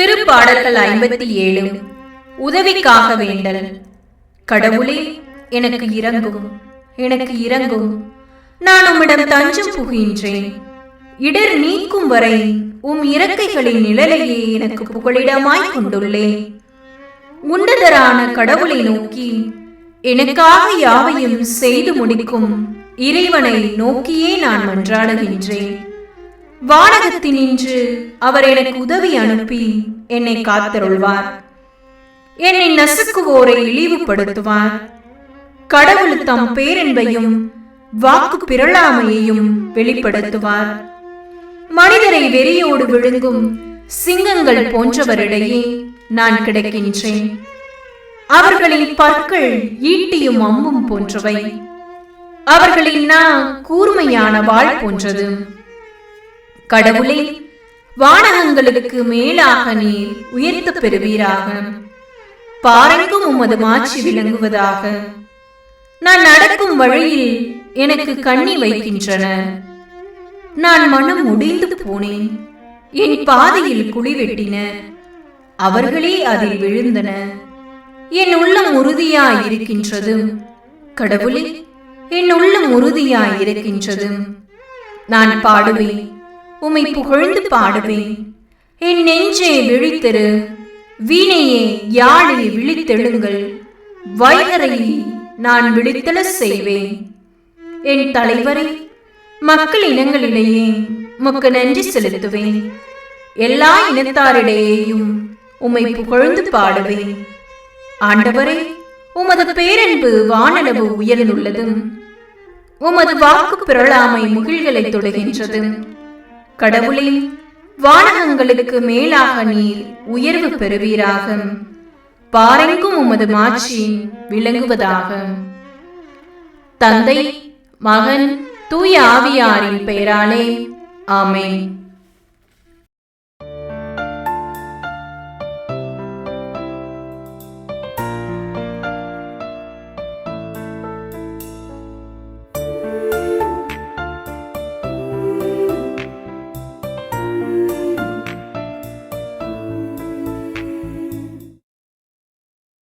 திருப்பாடல்கள் ஐம்பத்தி ஏழு. உதவிக்காக வேண்டல். கடவுளே எனக்கு இறங்கும் எனக்கு இறங்கும் நான் உம்மிடம் தஞ்சம் புகின்றேன் இடர் நீக்கும் வரை உம் இறக்கைகளின் நிழலையே எனக்கு புகழிடமாய் கொண்டுள்ளேன் உன்னதரான கடவுளை நோக்கி எனக்காக யாவையும் செய்து முடிக்கும் இறைவனை நோக்கியே நான் மன்றாடுகின்றேன். வானகத்தினின்று அவர் எனக்கு உதவி அனுப்பி என்னை காத்தருள்வார். என்னை நசுக்குவோரை இழிவுபடுத்துவார். கடவுள் தம் பேரன்பையும் வாக்கு பிறழாமையையும் வெளிப்படுத்துவார். மனிதரை வெறியோடு விழுங்கும் சிங்கங்கள் போன்றவரிடையே நான் கிடைக்கின்றேன். அவர்களின் பற்கள் ஈட்டியும் அம்பும் போன்றவை. அவர்களின் நான் கூர்மையான வாள் போன்றது. கடவுளே வானகங்களுக்கு மேலாக நீர் உயர்த்து பெறுவீராக. பாறைக்கும் உமது மாட்சி விளங்குவதாக. நான் நடக்கும் வழியில் எனக்கு கண்ணி வைக்கின்றன. நான் மனம் முடிந்து போனேன். என் பாதையில் குழி வெட்டின. அவர்களே அதில் விழுந்தன. என் உள்ளம் உறுதியாய் இருக்கின்றது கடவுளே என் உள்ளம் உறுதியாய் இருக்கின்றது நான் பாடுவேன். உம்மை புகழ்ந்து பாடுவேன். என் நெஞ்சே விழித்தரு வீணையே யாழே விழித்தெழுங்கள். வைகரையை நான் விழித்தல செய்வேன். என் தலைவரை மக்கள் இனங்களிடையே உமக்கு நன்றி செலுத்துவேன். எல்லா இனத்தாரிடையேயும் உம்மை புகழ்ந்து பாடுவேன். ஆண்டவரே உமது பேரன்பு வானளவு உயர்ந்துள்ளது உமது வாக்கு பிறழாமை முகில்களை தொடுகின்றது கடவுளே வானகங்களுக்கு மேலாக நீர் உயர்வு பெறுவீராக பாரெங்கும் உமது மாட்சி விளங்குவதாக தந்தை மகன் தூய ஆவியாரின் பெயராலே ஆமேன்.